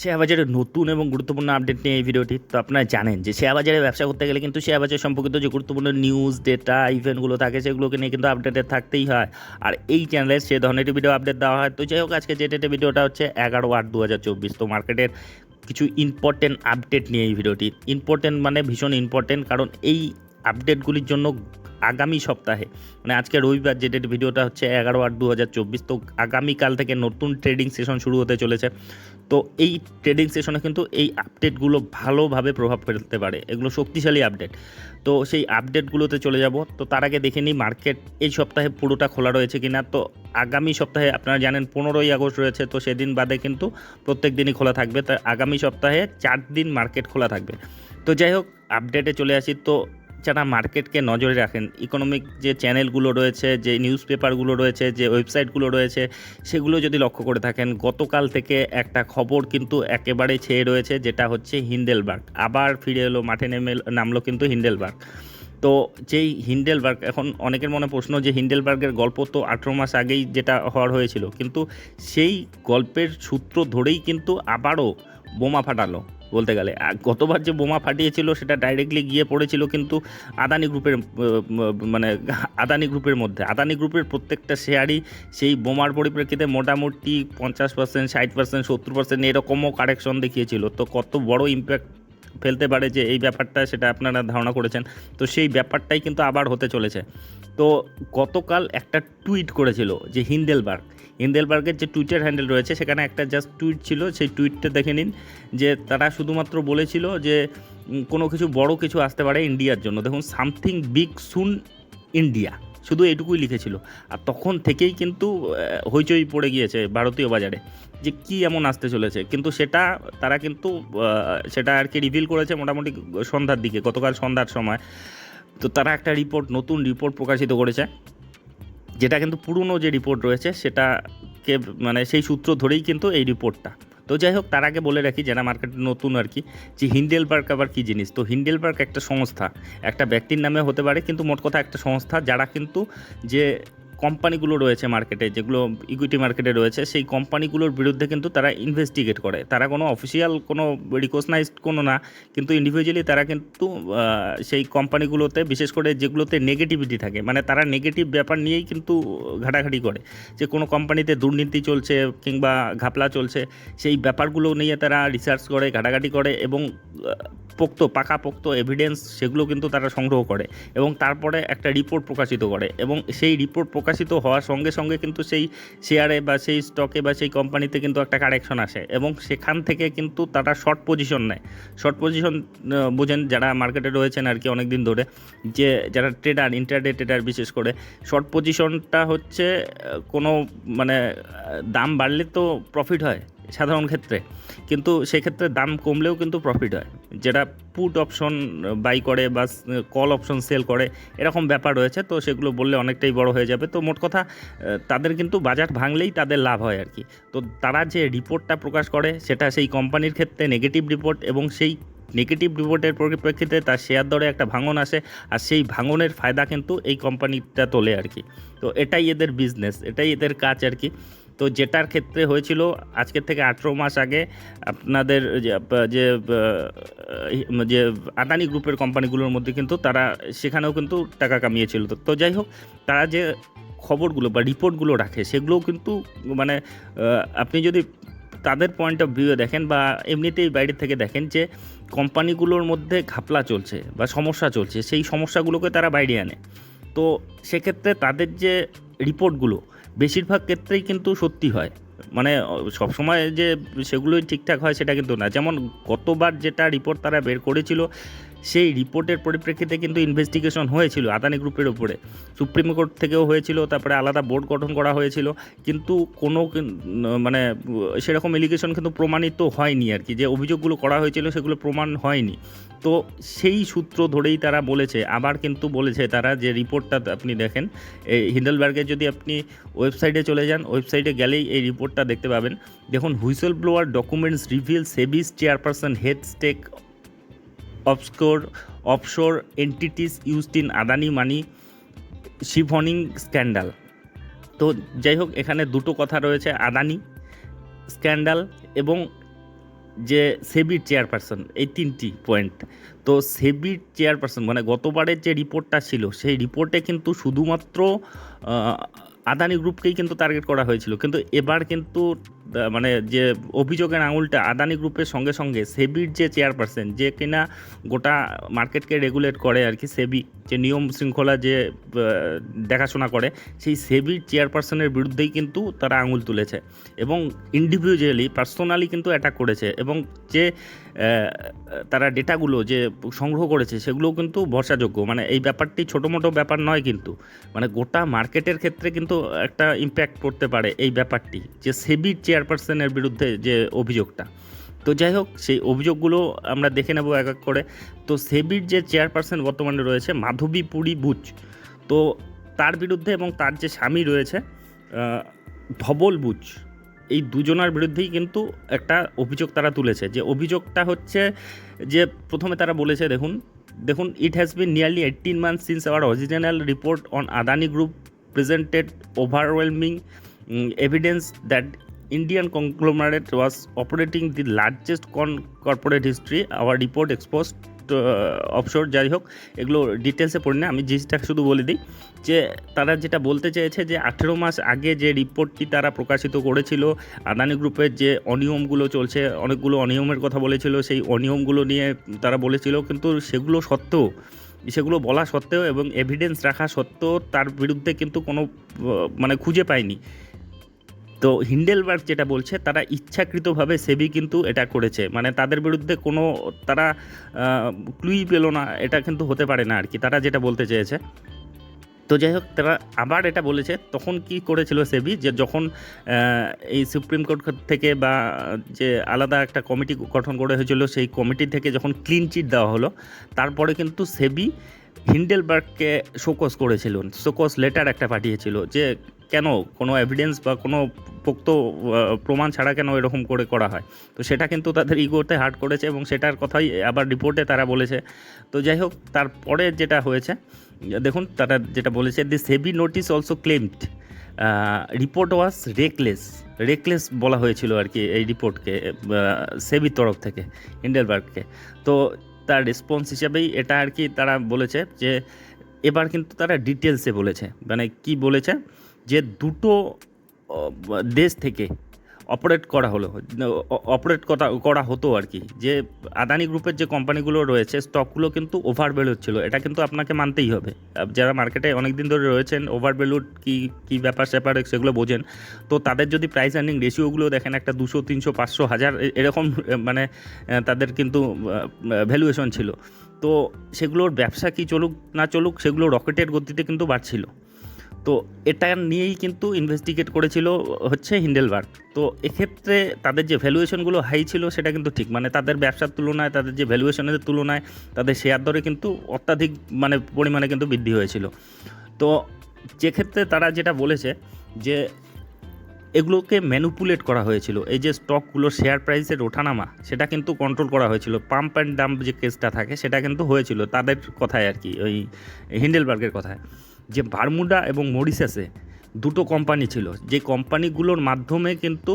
Share বাজারের নতুন এবং গুরুত্বপূর্ণ আপডেট নিয়ে এই ভিডিওটি, তো আপনারা জানেন যে শেয়ার বাজারে ব্যবসা করতে গেলে কিন্তু শেয়ার বাজার সম্পর্কিত যে গুরুত্বপূর্ণ নিউজ ডেটা ইভেন্টগুলো থাকে, সেগুলোকে নিয়ে কিন্তু আপডেটেড থাকতেই হয়। আর এই চ্যানেলে সে ধরনের ভিডিও আপডেট দেওয়া হয়। তো যাই হোক, আজকে যে ডেটে ভিডিওটা হচ্ছে এগারো আট দু হাজার চব্বিশ। তো মার্কেটের কিছু ইম্পর্টেন্ট আপডেট নিয়ে এই ভিডিওটি ইম্পর্টেন্ট মানে ভীষণ ইম্পর্টেন্ট কারণ এই আপডেটগুলির জন্য আগামী সপ্তাহে মানে আজকে রবিবার যে ডেট ভিডিওটা হচ্ছে এগারো আট দু হাজার চব্বিশ, তো আগামীকাল থেকে নতুন ট্রেডিং সেশন শুরু হতে চলেছে। তো এই ট্রেডিং সেশনে কিন্তু এই আপডেটগুলো ভালোভাবে প্রভাব ফেলতে পারে, এগুলো শক্তিশালী আপডেট তো সেই আপডেটগুলোতে চলে যাব, তো তার আগে দেখে নিই মার্কেট এই সপ্তাহে পুরোটা খোলা রয়েছে কি না তো আগামী সপ্তাহে আপনারা জানেন পনেরোই আগস্ট রয়েছে, তো সেদিন বাদে কিন্তু প্রত্যেক দিনই খোলা থাকবে। তো আগামী সপ্তাহে চার দিন মার্কেট খোলা থাকবে। তো যাই হোক আপডেটে চলে আসি। তো যারা মার্কেটকে নজরে রাখেন। ইকোনমিক যে চ্যানেলগুলো রয়েছে, যে নিউজ পেপারগুলো রয়েছে, যে ওয়েবসাইটগুলো রয়েছে, সেগুলো যদি লক্ষ্য করে থাকেন, গতকাল থেকে একটা খবর কিন্তু একেবারে ছেয়ে রয়েছে, যেটা হচ্ছে হিন্ডেলবার্গ। আবার ফিরে এলো, মাঠে নেমে নামলো কিন্তু হিন্ডেলবার্গ। তো যেই হিন্ডেলবার্গ, এখন অনেকের মনে প্রশ্ন যে হিন্ডেলবার্গের গল্প তো আঠেরো মাস আগেই যেটা হওয়ার হয়েছিল, কিন্তু সেই গল্পের সূত্র ধরেই কিন্তু আবারও বোমা ফাটালো। বলতে গেলে। গতবার যে বোমা ফাটিয়েছিল, সেটা ডাইরেক্টলি গিয়ে পড়েছিল কিন্তু আদানি গ্রুপের মানে আদানি গ্রুপের মধ্যে। আদানি গ্রুপের প্রত্যেকটা শেয়ারই সেই বোমার পরিপ্রেক্ষিতে মোটামুটি পঞ্চাশ পার্সেন্ট ষাট পার্সেন্ট সত্তর পার্সেন্ট এরকমও কারেকশন দেখিয়েছিল। তো কত বড় ইম্প্যাক্ট ফেলতে পারে যে এই ব্যাপারটা, সেটা আপনারা ধারণা করেছেন। তো সেই ব্যাপারটাই কিন্তু আবার হতে চলেছে। তো গতকাল একটা টুইট করেছিল যে হিন্ডেলবার্গ হিন্ডেলবার্গের যে টুইটার হ্যান্ডেল রয়েছে, সেখানে একটা জাস্ট টুইট ছিল, সেই টুইটটা দেখে নিন যে তারা শুধুমাত্র বলেছিল যে কোনো কিছু বড় কিছু আসতে পারে ইন্ডিয়ার জন্য। দেখুন, সামথিং বিগ সুন ইন্ডিয়া, শুধু এটুকুই লিখেছিল। আর তখন থেকেই কিন্তু হইচই পড়ে গিয়েছে ভারতীয় বাজারে যে কি এমন আসতে চলেছে। কিন্তু সেটা তারা কিন্তু সেটা আর কি রিভিল করেছে মোটামুটি সন্ধ্যার দিকে, গতকাল সন্ধ্যার সময়। তো তারা একটা রিপোর্ট নতুন রিপোর্ট প্রকাশিত করেছে, যেটা কিন্তু পুরনো যে রিপোর্ট রয়েছে, সেটাকে মানে সেই সূত্র ধরেই কিন্তু এই রিপোর্টটা তো যাই হোক, তার আগে বলে রাখি, যারা মার্কেটে নতুন আর কি, যে হিন্ডেল পার্ক আবার কী জিনিস? তো হিন্ডেল পার্ক একটা সংস্থা, একটা ব্যক্তির নামে হতে পারে, কিন্তু মোট কথা একটা সংস্থা, যারা কিন্তু যে কোম্পানিগুলো রয়েছে মার্কেটে যেগুলো ইকুইটি মার্কেটে রয়েছে, সেই কোম্পানিগুলোর বিরুদ্ধে কিন্তু তারা ইনভেস্টিগেট করে। তারা কোনো অফিসিয়াল কোনো রিকগনাইজড কোনো না, কিন্তু ইন্ডিভিজুয়ালি তারা কিন্তু সেই কোম্পানিগুলোতে, বিশেষ করে যেগুলোতে নেগেটিভিটি থাকে মানে তারা নেগেটিভ ব্যাপার নিয়েই কিন্তু ঘাটাঘাটি করে, যে কোনো কোম্পানিতে দুর্নীতি চলছে কিংবা ঘাপলা চলছে, সেই ব্যাপারগুলো নিয়ে তারা রিসার্চ করে, ঘাটাঘাটি করে এবং পোক্ত, পাকা পোক্ত এভিডেন্স সেগুলো কিন্তু তারা সংগ্রহ করে এবং তারপরে একটা রিপোর্ট প্রকাশিত করে এবং সেই রিপোর্ট প্রকাশিত হওয়ার সঙ্গে সঙ্গে কিন্তু সেই শেয়ারে বা সেই স্টকে বা সেই কোম্পানিতে কিন্তু একটা কারেকশন আসে এবং সেখান থেকে কিন্তু তারা শর্ট পজিশন নেয়। শর্ট পজিশন বোঝেন যারা মার্কেটে রয়েছেন আর কি অনেক দিন ধরে, যে যারা ট্রেডার ইন্টারডে ট্রেডার বিশেষ করে শর্ট পজিশনটা হচ্ছে কোনো মানে দাম বাড়লে তো প্রফিট হয়। সাধারণ ক্ষেত্রে। কিন্তু সেক্ষেত্রে দাম কমলেও কিন্তু প্রফিট হয়। যেটা পুট অপশন বাই করে বা কল অপশন সেল করে, এরকম ব্যাপার রয়েছে। তো সেগুলো বললে অনেকটাই বড় হয়ে যাবে। তো মোট কথা তাদের কিন্তু বাজার ভাঙলেই তাদের লাভ হয় আর কি। তো তারা যে রিপোর্টটা প্রকাশ করে, সেটা সেই কোম্পানির ক্ষেত্রে নেগেটিভ রিপোর্ট এবং সেই নেগেটিভ রিপোর্টের পরিপ্রেক্ষিতে তার শেয়ার দরে একটা ভাঙন আসে। আর সেই ভাঙনের ফায়দা কিন্তু এই কোম্পানিটা তোলে আর কি। তো এটাই এদের বিজনেস এটাই এদের কাজ আর কি। তো যেটার ক্ষেত্রে হয়েছিল আজকের থেকে আঠেরো মাস আগে আপনাদের যে যে আদানি গ্রুপের কোম্পানিগুলোর মধ্যে কিন্তু তারা, সেখানেও কিন্তু টাকা কামিয়েছিল। তো- যাই হোক, তারা যে খবরগুলো বা রিপোর্টগুলো রাখে, সেগুলোও কিন্তু মানে আপনি যদি তাদের পয়েন্ট অফ ভিউ দেখেন বা এমনিতেই বাইরে থেকে দেখেন যে কোম্পানিগুলোর মধ্যে ঘাপলা চলছে বা সমস্যা চলছে, সেই সমস্যাগুলোকে তারা বাইরে আনে। তো সেক্ষেত্রে তাদের যে রিপোর্টগুলো বেশিরভাগ ক্ষেত্রেই কিন্তু সত্যি হয়। মানে সবসময় যে সেগুলোই ঠিকঠাক হয় সেটা কিন্তু না। যেমন গতবার যেটা রিপোর্ট তারা বের করেছিল, সেই রিপোর্টের পরিপ্রেক্ষিতে কিন্তু ইনভেস্টিগেশন হয়েছিল আদানি গ্রুপের উপরে। সুপ্রিম কোর্ট থেকেও হয়েছিল, তারপরে আলাদা বোর্ড গঠন করা হয়েছিল। কিন্তু কোনো মানে সেরকম এলিগেশন কিন্তু প্রমাণিত হয়নি আর কি। যে অভিযোগগুলো করা হয়েছিল সেগুলো প্রমাণ হয়নি। তো সেই সূত্র ধরেই তারা বলেছে, আবার কিন্তু বলেছে তারা যে রিপোর্টটা আপনি দেখেন, এই হিন্ডেলবার্গের যদি আপনি ওয়েবসাইটে চলে যান, ওয়েবসাইটে গেলেই এই রিপোর্টটা দেখতে পাবেন। দেখুন whistle blower documents reveal SEBI's chairperson had stake obscure offshore entities used in Adani money siphoning scandal. তো যাই হোক, এখানে দুটো কথা রয়েছে, আদানি স্ক্যান্ডাল এবং যে সেবির চেয়ারপারসন, এই তিনটি পয়েন্ট তো সেবির চেয়ারপারসন মানে গতবারের যে রিপোর্টটা ছিল, সেই রিপোর্টে কিন্তু শুধুমাত্র আদানি গ্রুপকেই কিন্তু টার্গেট করা হয়েছিল। কিন্তু এবার কিন্তু মানে যে অভিযোগের আঙুলটা আদানি গ্রুপের সঙ্গে সঙ্গে সেবির যে চেয়ারপারসন, যে কিনা গোটা মার্কেটকে রেগুলেট করে আর কি, সেবি যে নিয়ম শৃঙ্খলা যে দেখাশোনা করে, সেই সেবির চেয়ারপারসনের বিরুদ্ধেই কিন্তু তারা আঙুল তুলেছে এবং ইন্ডিভিজুয়ালি পার্সোনালি কিন্তু অ্যাটাক করেছে এবং যে তারা ডেটাগুলো যে সংগ্রহ করেছে সেগুলোও কিন্তু ভরসাযোগ্য। মানে এই ব্যাপারটি ছোটো মোটো ব্যাপার নয় কিন্তু মানে গোটা মার্কেটের ক্ষেত্রে কিন্তু একটা ইম্প্যাক্ট পড়তে পারে এই ব্যাপারটি যে সেবির চেয়ারপারসনের বিরুদ্ধে যে অভিযোগটা। তো যাই হোক, সেই অভিযোগগুলো আমরা দেখে নেব এক এক করে। তো সেবির যে চেয়ারপারসন বর্তমানে রয়েছে মাধবী পুরী বুচ তো তার বিরুদ্ধে এবং তার যে স্বামী রয়েছে ধবল বুচ এই দুজনার বিরুদ্ধেই কিন্তু একটা অভিযোগ তারা তুলেছে। যে অভিযোগটা হচ্ছে যে প্রথমে তারা বলেছে, দেখুন দেখুন it has been nearly eighteen month since our original report on Adani group presented overwhelming evidence that Indian conglomerate was operating the largest con, corporate history. Our report exposed offshore যাই হোক, এগুলো ডিটেলসে পড়ি না আমি জিনিসটা শুধু বলে দিই যে, তারা যেটা বলতে চেয়েছে যে, আঠেরো মাস আগে যে রিপোর্টটি তারা প্রকাশিত করেছিল, আদানি গ্রুপের যে অনিয়মগুলো চলছে, অনেকগুলো অনিয়মের কথা বলেছিল, সেই অনিয়মগুলো নিয়ে তারা বলেছিল, কিন্তু সেগুলো সত্ত্বেও, সেগুলো বলা সত্ত্বেও এবং এভিডেন্স রাখা সত্ত্বেও তার বিরুদ্ধে কিন্তু কোনো মানে খুঁজে পায়নি তো হিন্ডেলবার্গ যেটা বলছে, তারা ইচ্ছাকৃতভাবে সেবি কিন্তু এটা করেছে। মানে তাদের বিরুদ্ধে কোনো, তারা ক্লুই পেল না, এটা কিন্তু হতে পারে না আর কি তারা যেটা বলতে চেয়েছে। তো যাই হোক, তারা আবার এটা বলেছে, তখন কি করেছিল সেবি? যে যখন এই সুপ্রিম কোর্ট থেকে বা যে আলাদা একটা কমিটি গঠন করা হয়েছিল, সেই কমিটি থেকে যখন ক্লিন চিট দেওয়া হলো, তারপরে কিন্তু সেবি হিন্ডেলবার্গকে শোকস করেছিল। শোকস লেটার একটা পাঠিয়েছিল যে কেন? কোনো এভিডেন্স বা কোনো পোক্ত প্রমাণ ছাড়া কেন এরকম করে করা হয়? তো সেটা কিন্তু তাদের ইগোতে হার্ট করেছে এবং সেটার কথাই আবার রিপোর্টে তারা বলেছে। তো যাই হোক, তারপরে যেটা হয়েছে, দেখুন, তারা যেটা বলেছে the SEBI notice also claimed report was reckless reckless বলা হয়েছিল আর কি এই রিপোর্টকে সেবির তরফ থেকে ইন্ডেলবার্গকে তো তার রেসপন্স হিসাবেই এটা আর কি তারা বলেছে যে, এবার কিন্তু তারা ডিটেলসে বলেছে। মানে কি বলেছে? যে দুটো দেশ থেকে অপারেট করা হলো অপারেট করা করা হতো আর কি। যে আদানি গ্রুপের যে কোম্পানিগুলো রয়েছে স্টকগুলো কিন্তু ওভার ভ্যালুড ছিল। এটা কিন্তু আপনাকে মানতেই হবে। যারা মার্কেটে অনেক দিন ধরে রয়েছেন ওভার ভ্যালুড কী কী ব্যাপার স্যাপার সেগুলো বোঝেন। তো তাদের যদি প্রাইস আর্নিং রেশিওগুলো দেখেন, একটা দুশো, তিনশো, পাঁচশো, হাজার এরকম মানে তাদের কিন্তু ভ্যালুয়েশন ছিল। তো সেগুলোর ব্যবসা কি চলুক, না চলুক, সেগুলো রকেটের গতিতে কিন্তু বাড়ছিল। তো এটা নিয়েই কিন্তু ইনভেস্টিগেট করেছিল, হচ্ছে হিন্ডেলবার্গ তো এক্ষেত্রে তাদের যে ভ্যালুয়েশনগুলো হাই ছিল, সেটা কিন্তু ঠিক। মানে তাদের ব্যবসার তুলনায়, তাদের যে ভ্যালুয়েশনের তুলনায়, তাদের শেয়ার দরে কিন্তু অত্যাধিক মানে পরিমাণে কিন্তু বৃদ্ধি হয়েছিল। তো যে ক্ষেত্রে তারা যেটা বলেছে, যে এগুলোকে ম্যানুপুলেট করা হয়েছিল। এই যে স্টকগুলো শেয়ার প্রাইসের ওঠানামা, সেটা কিন্তু কন্ট্রোল করা হয়েছিল। পাম্প অ্যান্ড ডাম্প যে কেসটা থাকে, সেটা কিন্তু হয়েছিল। তাদের কথায় আর কি, ওই হিন্ডেলবার্গের কথায়। যে বারমুডা এবং মরিশাসে দুটো কোম্পানি ছিল, যে কোম্পানিগুলোর মাধ্যমে কিন্তু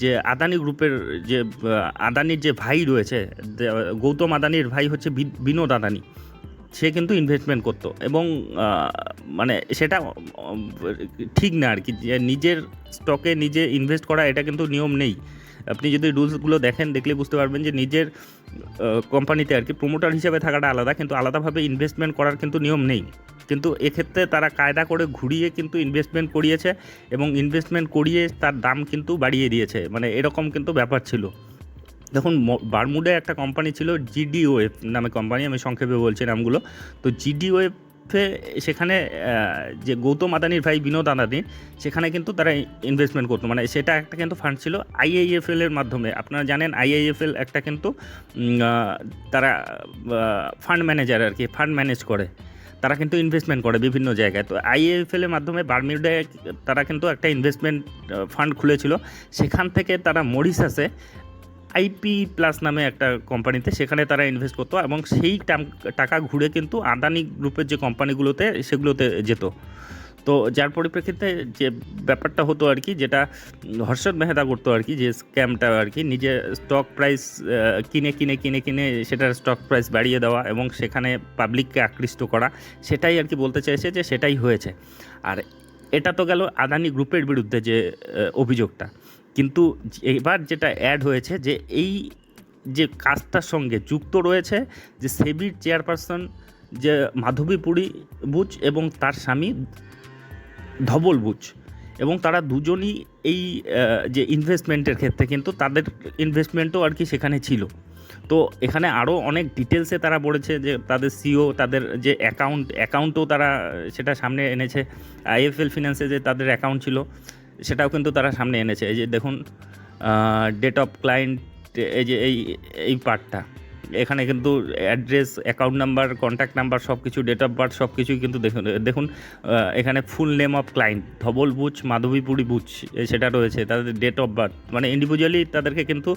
যে আদানি গ্রুপের যে আদানির যে ভাই রয়েছে গৌতম আদানির ভাই হচ্ছে বিনোদ আদানি, সে কিন্তু ইনভেস্টমেন্ট করতো এবং মানে সেটা ঠিক না আর কি নিজের স্টকে নিজে ইনভেস্ট করা, এটা কিন্তু নিয়ম নেই। আপনি যদি রুলসগুলো দেখেন, দেখলে বুঝতে পারবেন যে নিজের কোম্পানিতে আর কি প্রমোটার হিসেবে থাকাটা আলাদা, কিন্তু আলাদাভাবে ইনভেস্টমেন্ট করার কিন্তু নিয়ম নেই। কিন্তু এক্ষেত্রে তারা কায়দা করে ঘুরিয়ে কিন্তু ইনভেস্টমেন্ট করিয়েছে এবং ইনভেস্টমেন্ট করিয়ে তার দাম কিন্তু বাড়িয়ে দিয়েছে। মানে এরকম কিন্তু ব্যাপার ছিল। দেখুন বারমুডায় একটা কোম্পানি ছিল জিডি ওয়েভ নামে কোম্পানি আমি সংক্ষেপে বলছি নামগুলো। তো জিডি ওয়েভে সেখানে যে গৌতম আদানির ভাই বিনোদ আদানির সেখানে কিন্তু তারা ইনভেস্টমেন্ট করতো। মানে সেটা একটা কিন্তু ফান্ড ছিল আইআইএফএল এর মাধ্যমে। আপনারা জানেন আইআইএফএল একটা কিন্তু তারা ফান্ড ম্যানেজার আর কি ফান্ড ম্যানেজ করে। তারা কিন্তু ইনভেস্টমেন্ট করে বিভিন্ন জায়গায়। তো আইএফএল এর মাধ্যমে বার্মিউডায় তারা কিন্তু একটা ইনভেস্টমেন্ট ফান্ড খুলেছিল। সেখান থেকে তারা মরিশাসে আইপি প্লাস নামে একটা কোম্পানিতে সেখানে তারা ইনভেস্ট করতো এবং সেই টাকা ঘুরে কিন্তু আদানি গ্রুপের যে কোম্পানিগুলোতে সেগুলোতে যেত। তো যার পরিপ্রেক্ষিতে যে ব্যাপারটা হতো আর কি, যেটা হর্ষদ মেহতা করতো আর কি, যে স্ক্যামটা আর কি, নিজে স্টক প্রাইস কিনে কিনে কিনে কিনে সেটার স্টক প্রাইস বাড়িয়ে দেওয়া এবং সেখানে পাবলিককে আকৃষ্ট করা, সেটাই আর কি বলতে চাইছে যে সেটাই হয়েছে। আর এটা তো গেল আদানি গ্রুপের বিরুদ্ধে যে অভিযোগটা। কিন্তু এবার যেটা অ্যাড হয়েছে যে এই যে কাজটার সঙ্গে যুক্ত রয়েছে যে সেবির চেয়ারপারসন যে মাধবী মাধবীপুরী বুচ এবং তার স্বামী ধবল বুচ এবং তারা দুজনই এই যে ইনভেস্টমেন্টের ক্ষেত্রে কিন্তু তাদের ইনভেস্টমেন্টও আর কি সেখানে ছিল। তো এখানে আরও অনেক ডিটেলসে তারা বলেছে যে তাদের সিও তাদের যে অ্যাকাউন্ট অ্যাকাউন্টও তারা সেটা সামনে এনেছে। আইএফএল ফিন্যান্সে যে তাদের অ্যাকাউন্ট ছিল। সেটাও কিন্তু তারা সামনে এনেছে। এই যে দেখুন ডেট অফ ক্লায়েন্ট এই যে এই এই পার্টটা এখানে কিন্তু address account number contact number সব কিছু ডেট অফ বার্থ সব কিছুই কিন্তু দেখুন দেখুন এখানে full name of client Dhaval Buch, Madhabi Puri Buch সেটা রয়েছে, তাদের ডেট অফ বার্থ মানে ইন্ডিভিজুয়ালি তাদেরকে কিন্তু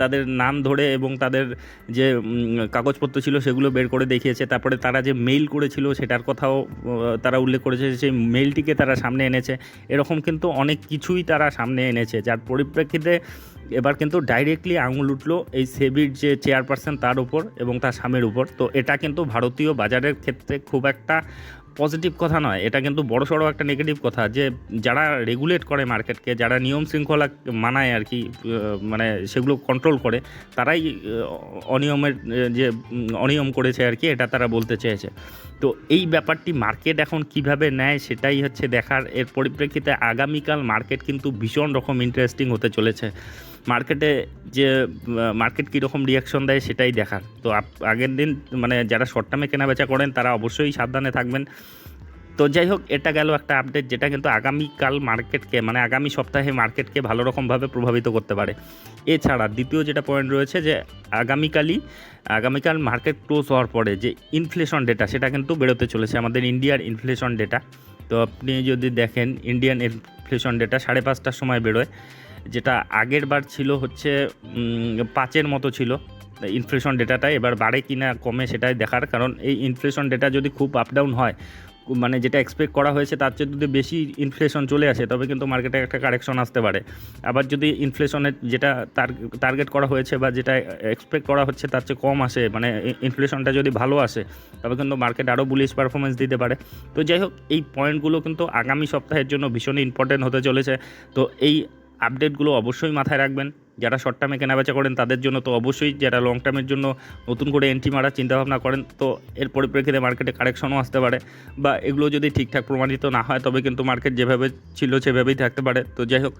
তাদের নাম ধরে এবং তাদের যে কাগজপত্র ছিল সেগুলো বের করে দেখিয়েছে, তারপরে তারা যে মেইল করেছিল সেটার কথাও তারা উল্লেখ করেছে সেই মেইলটিকে তারা সামনে এনেছে, এরকম কিন্তু অনেক কিছুই তারা সামনে এনেছে, যার পরিপ্রেক্ষিতে এবার কিন্তু ডাইরেক্টলি আঙুল উঠল এই সেবির যে চেয়ারপারসন তার উপর এবং তার স্বামীর উপর। তো এটা কিন্তু ভারতীয় বাজারের ক্ষেত্রে খুব একটা পজিটিভ কথা নয়। এটা কিন্তু বড় সড়ো একটা নেগেটিভ কথা যে যারা রেগুলেট করে মার্কেটকে যারা নিয়ম শৃঙ্খলা মানায় আর কি মানে সেগুলো কন্ট্রোল করে, তারাই অনিয়মের যে অনিয়ম করেছে আর কি, এটা তারা বলতে চেয়েছে। তো এই ব্যাপারটি মার্কেট এখন কীভাবে নেয় সেটাই হচ্ছে দেখার। এর পরিপ্রেক্ষিতে আগামীকাল মার্কেট কিন্তু ভীষণ রকম ইন্টারেস্টিং হতে চলেছে। মার্কেটে যে মার্কেট কীরকম রিয়াকশন দেয় সেটাই দেখার। তো আগের দিন মানে যারা শর্ট টার্মে কেনাবেচা করেন, তারা অবশ্যই সাবধানে থাকবেন। তো যাই হোক, এটা গেল একটা আপডেট যেটা কিন্তু আগামীকাল মার্কেটকে মানে আগামী সপ্তাহে মার্কেটকে ভালো রকমভাবে প্রভাবিত করতে পারে। এছাড়া দ্বিতীয় যেটা পয়েন্ট রয়েছে যে, আগামীকালই, আগামীকাল মার্কেট ক্লোজ হওয়ার পরে যে ইনফ্লেশন ডেটা সেটা কিন্তু বেরোতে চলেছে আমাদের ইন্ডিয়ার ইনফ্লেশন ডেটা তো আপনি যদি দেখেন ইন্ডিয়ান ইনফ্লেশন ডেটা সাড়ে পাঁচটার সময় বেরোয়। যেটা আগের বার ছিল হচ্ছে পাঁচের মতো ছিল। ইনফ্লেশন ডেটাটা এবার বাড়ে কি না, কমে সেটাই দেখার। কারণ এই ইনফ্লেশন ডেটা যদি খুব আপ ডাউন হয় মানে যেটা এক্সপেক্ট করা হয়েছে তার চেয়ে যদি বেশি ইনফ্লেশন চলে আসে, তবে কিন্তু মার্কেটে একটা কারেকশন আসতে পারে। আবার যদি ইনফ্লেশনের যেটা টার্গেট করা হয়েছে বা যেটা এক্সপেক্ট করা হচ্ছে তার চেয়ে কম আসে মানে ইনফ্লেশনটা যদি ভালো আসে, তবে কিন্তু মার্কেট আরও বুলিশ পারফরমেন্স দিতে পারে। তো যাই হোক, এই পয়েন্টগুলো কিন্তু আগামী সপ্তাহের জন্য ভীষণই ইম্পর্টেন্ট হতে চলেছে। তো এই আপডেটগুলো অবশ্যই মাথায় রাখবেন। যারা শর্ট টার্মে কেনাবেচা করেন, তাদের জন্য তো অবশ্যই যারা লং টার্মের জন্য নতুন করে এন্ট্রি মারার চিন্তাভাবনা করেন, তো এর পরিপ্রেক্ষিতে মার্কেটে কারেকশনও আসতে পারে বা এগুলো যদি ঠিকঠাক প্রমাণিত না হয়, তবে কিন্তু মার্কেট যেভাবে ছিল সেভাবেই থাকতে পারে। তো যাই হোক,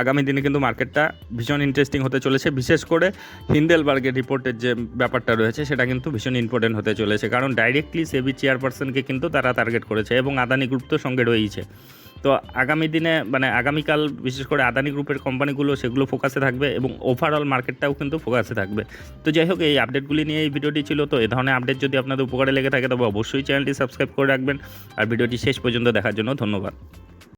আগামী দিনে কিন্তু মার্কেটটা ভীষণ ইন্টারেস্টিং হতে চলেছে। বিশেষ করে হিন্দেলবার্গের রিপোর্টের যে ব্যাপারটা রয়েছে, সেটা কিন্তু ভীষণ ইম্পর্টেন্ট হতে চলেছে। কারণ ডাইরেক্টলি সেবি চেয়ারপারসনকে কিন্তু তারা টার্গেট করেছে এবং আদানি গ্রুপ তো সঙ্গে রয়েছে তো আগামী দিনে মানে আগামীকাল বিশেষ করে আদানি গ্রুপের কোম্পানিগুলো সেগুলো ফোকাসে থাকবে এবং ওভারঅল মার্কেটটাও কিন্তু ফোকাসে থাকবে। তো যাই হোক, এই আপডেটগুলি নিয়ে এই ভিডিওটি ছিল, তো এ ধরনের আপডেট যদি আপনাদের উপকারে লেগে থাকে, তবে অবশ্যই চ্যানেলটি সাবস্ক্রাইব করে রাখবেন। আর ভিডিওটি শেষ পর্যন্ত দেখার জন্য ধন্যবাদ।